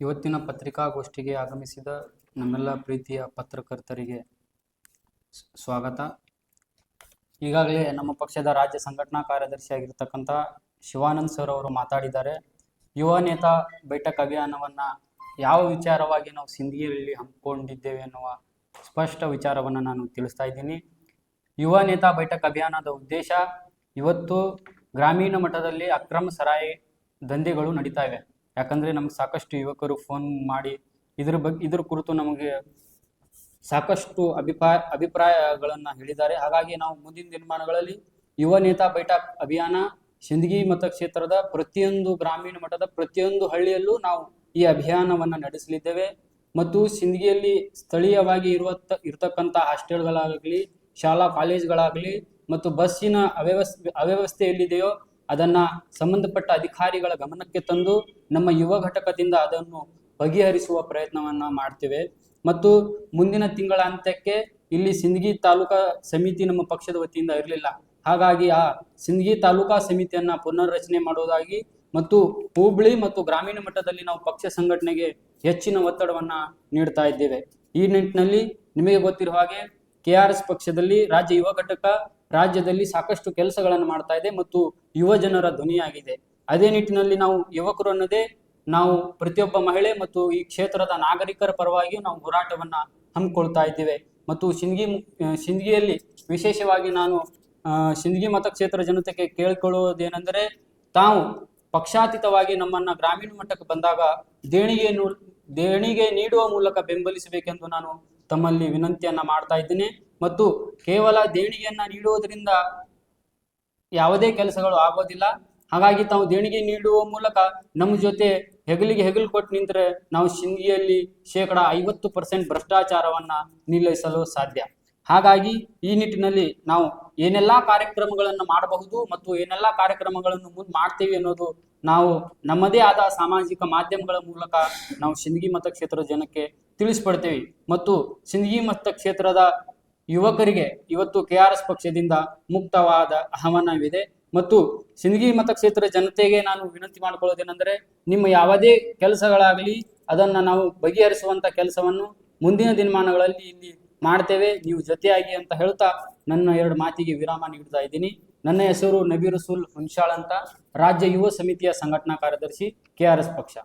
ಇವತ್ತಿನ ಪತ್ರಿಕಾಗೋಷ್ಠಿಗೆ ಆಗಮಿಸಿದ ನಮ್ಮೆಲ್ಲ ಪ್ರೀತಿಯ ಪತ್ರಕರ್ತರಿಗೆ ಸ್ವಾಗತ. ಈಗಾಗಲೇ ನಮ್ಮ ಪಕ್ಷದ ರಾಜ್ಯ ಸಂಘಟನಾ ಕಾರ್ಯದರ್ಶಿಯಾಗಿರ್ತಕ್ಕಂಥ ಶಿವಾನಂದ್ ಸರ್ ಅವರು ಮಾತಾಡಿದ್ದಾರೆ. ಯುವ ನೇತಾ ಬೈಠಕ್ ಅಭಿಯಾನವನ್ನ ಯಾವ ವಿಚಾರವಾಗಿ ನಾವು ಸಿಂಧಿಯಲ್ಲಿ ಹಮ್ಮಿಕೊಂಡಿದ್ದೇವೆ ಎನ್ನುವ ಸ್ಪಷ್ಟ ವಿಚಾರವನ್ನು ನಾನು ತಿಳಿಸ್ತಾ ಇದ್ದೀನಿ. ಯುವ ನೇತಾ ಬೈಠಕ್ ಅಭಿಯಾನದ ಉದ್ದೇಶ ಇವತ್ತು ಗ್ರಾಮೀಣ ಮಟ್ಟದಲ್ಲಿ ಅಕ್ರಮ ಸರಾಯಿ ದಂಧೆಗಳು ನಡೀತಾ ಇವೆ. ಯಾಕಂದ್ರೆ ನಮ್ಗೆ ಸಾಕಷ್ಟು ಯುವಕರು ಫೋನ್ ಮಾಡಿ ಇದ್ರ ಬಗ್ಗೆ ಇದ್ರ ಕುರಿತು ನಮಗೆ ಸಾಕಷ್ಟು ಅಭಿಪ್ರಾಯ ಅಭಿಪ್ರಾಯಗಳನ್ನು ಹೇಳಿದ್ದಾರೆ. ಹಾಗಾಗಿ ನಾವು ಮುಂದಿನ ದಿನಮಾನಗಳಲ್ಲಿ ಯುವ ನೇತಾ ಬೈಠಕ್ ಅಭಿಯಾನ, ಸಿಂದಗಿ ಮತಕ್ಷೇತ್ರದ ಪ್ರತಿಯೊಂದು ಗ್ರಾಮೀಣ ಮಟ್ಟದ ಪ್ರತಿಯೊಂದು ಹಳ್ಳಿಯಲ್ಲೂ ನಾವು ಈ ಅಭಿಯಾನವನ್ನು ನಡೆಸಲಿದ್ದೇವೆ. ಮತ್ತು ಸಿಂದಗಿಯಲ್ಲಿ ಸ್ಥಳೀಯವಾಗಿ ಇರುವ ಇರತಕ್ಕಂಥ ಹಾಸ್ಟೆಲ್ಗಳಾಗಲಿ, ಶಾಲಾ ಕಾಲೇಜ್ಗಳಾಗಲಿ ಮತ್ತು ಬಸ್ಸಿನ ಅವ್ಯವಸ್ಥೆ ಅವ್ಯವಸ್ಥೆ ಎಲ್ಲಿದೆಯೋ ಅದನ್ನ ಸಂಬಂಧಪಟ್ಟ ಅಧಿಕಾರಿಗಳ ಗಮನಕ್ಕೆ ತಂದು ನಮ್ಮ ಯುವ ಘಟಕದಿಂದ ಅದನ್ನು ಬಗೆಹರಿಸುವ ಪ್ರಯತ್ನವನ್ನ ಮಾಡ್ತೇವೆ. ಮತ್ತು ಮುಂದಿನ ತಿಂಗಳ ಅಂತ್ಯಕ್ಕೆ ಇಲ್ಲಿ ಸಿಂದಗಿ ತಾಲೂಕಾ ಸಮಿತಿ ನಮ್ಮ ಪಕ್ಷದ ವತಿಯಿಂದ ಇರಲಿಲ್ಲ. ಹಾಗಾಗಿ ಆ ಸಿಂದಗಿ ತಾಲೂಕಾ ಸಮಿತಿಯನ್ನ ಪುನರ್ರಚನೆ ಮಾಡುವುದಾಗಿ ಮತ್ತು ಹೋಬಳಿ ಮತ್ತು ಗ್ರಾಮೀಣ ಮಟ್ಟದಲ್ಲಿ ನಾವು ಪಕ್ಷ ಸಂಘಟನೆಗೆ ಹೆಚ್ಚಿನ ಒತ್ತಡವನ್ನ ನೀಡ್ತಾ ಇದ್ದೇವೆ. ಈ ನಿಟ್ಟಿನಲ್ಲಿ ನಿಮಗೆ ಗೊತ್ತಿರುವ ಹಾಗೆ ಕೆ ಆರ್ ಎಸ್ ಪಕ್ಷದಲ್ಲಿ ರಾಜ್ಯ ಯುವ ಘಟಕ ರಾಜ್ಯದಲ್ಲಿ ಸಾಕಷ್ಟು ಕೆಲಸಗಳನ್ನು ಮಾಡ್ತಾ ಇದೆ ಮತ್ತು ಯುವ ಜನರ ಧ್ವನಿಯಾಗಿದೆ. ಅದೇ ನಿಟ್ಟಿನಲ್ಲಿ ನಾವು ಯುವಕರು ಅನ್ನದೇ ನಾವು ಪ್ರತಿಯೊಬ್ಬ ಮಹಿಳೆ ಮತ್ತು ಈ ಕ್ಷೇತ್ರದ ನಾಗರಿಕರ ಪರವಾಗಿ ನಾವು ಹೋರಾಟವನ್ನ ಹಮ್ಮಿಕೊಳ್ತಾ ಇದ್ದೇವೆ. ಮತ್ತು ಸಿಂದಗಿ ಸಿಂದಗಿಯಲ್ಲಿ ವಿಶೇಷವಾಗಿ ನಾನು ಸಿಂದಗಿ ಮತಕ್ಷೇತ್ರ ಜನತೆಗೆ ಕೇಳಿಕೊಳ್ಳುವುದೇನೆಂದರೆ ತಾವು ಪಕ್ಷಾತೀತವಾಗಿ ನಮ್ಮನ್ನ ಗ್ರಾಮೀಣ ಮಟ್ಟಕ್ಕೆ ಬಂದಾಗ ದೇಣಿಗೆ ದೇಣಿಗೆ ನೀಡುವ ಮೂಲಕ ಬೆಂಬಲಿಸಬೇಕೆಂದು ನಾನು ತಮ್ಮಲ್ಲಿ ವಿನಂತಿಯನ್ನ ಮಾಡ್ತಾ ಇದ್ದೇನೆ ಮತ್ತು ಕೇವಲ ದೇಣಿಗೆಯನ್ನ ನೀಡುವುದರಿಂದ ಯಾವುದೇ ಕೆಲಸಗಳು ಆಗೋದಿಲ್ಲ. ಹಾಗಾಗಿ ತಾವು ದೇಣಿಗೆ ನೀಡುವ ಮೂಲಕ ನಮ್ಮ ಜೊತೆ ಹೆಗಲಿಗೆ ಹೆಗಲು ಕೊಟ್ಟು ನಿಂತರೆ ನಾವು ಸಿಂಧಿಯಲ್ಲಿ ಶೇಕಡ ಐವತ್ತು ಪರ್ಸೆಂಟ್ ಭ್ರಷ್ಟಾಚಾರವನ್ನ ನಿಲ್ಲಿಸಲು ಸಾಧ್ಯ. ಹಾಗಾಗಿ ಈ ನಿಟ್ಟಿನಲ್ಲಿ ನಾವು ಏನೆಲ್ಲಾ ಕಾರ್ಯಕ್ರಮಗಳನ್ನು ಮಾಡಬಹುದು ಮತ್ತು ಏನೆಲ್ಲಾ ಕಾರ್ಯಕ್ರಮಗಳನ್ನು ಮುಂದೆ ಮಾಡ್ತೀವಿ ಅನ್ನೋದು ನಾವು ನಮ್ಮದೇ ಆದ ಸಾಮಾಜಿಕ ಮಾಧ್ಯಮಗಳ ಮೂಲಕ ನಾವು ಸಿಂಧಗಿ ಮತಕ್ಷೇತ್ರದ ಜನಕ್ಕೆ ತಿಳಿಸ್ಪಡ್ತೇವೆ ಮತ್ತು ಸಿಂದಗಿ ಮತಕ್ಷೇತ್ರದ ಯುವಕರಿಗೆ ಇವತ್ತು ಕೆ ಆರ್ ಎಸ್ ಪಕ್ಷದಿಂದ ಮುಕ್ತವಾದ ಆಹ್ವಾನವಿದೆ. ಮತ್ತು ಸಿಂದಗಿ ಮತಕ್ಷೇತ್ರ ಜನತೆಗೆ ನಾನು ವಿನಂತಿ ಮಾಡಿಕೊಳ್ಳೋದೇನೆಂದರೆ, ನಿಮ್ಮ ಯಾವುದೇ ಕೆಲಸಗಳಾಗಲಿ, ಅದನ್ನ ನಾವು ಬಗೆಹರಿಸುವಂಥ ಕೆಲಸವನ್ನು ಮುಂದಿನ ದಿನಮಾನಗಳಲ್ಲಿ ಇಲ್ಲಿ ಮಾಡ್ತೇವೆ. ನೀವು ಜೊತೆಯಾಗಿ ಅಂತ ಹೇಳ್ತಾ ನನ್ನ ಎರಡು ಮಾತಿಗೆ ವಿರಾಮ ನೀಡ್ತಾ ಇದ್ದೀನಿ. ನನ್ನ ಹೆಸರು ನಬೀರ್ ರಸೂಲ್ ಹುನ್ಶಾಳ್ ಅಂತ. ರಾಜ್ಯ ಯುವ ಸಮಿತಿಯ ಸಂಘಟನಾ ಕಾರ್ಯದರ್ಶಿ ಕೆ ಆರ್ ಎಸ್ ಪಕ್ಷ.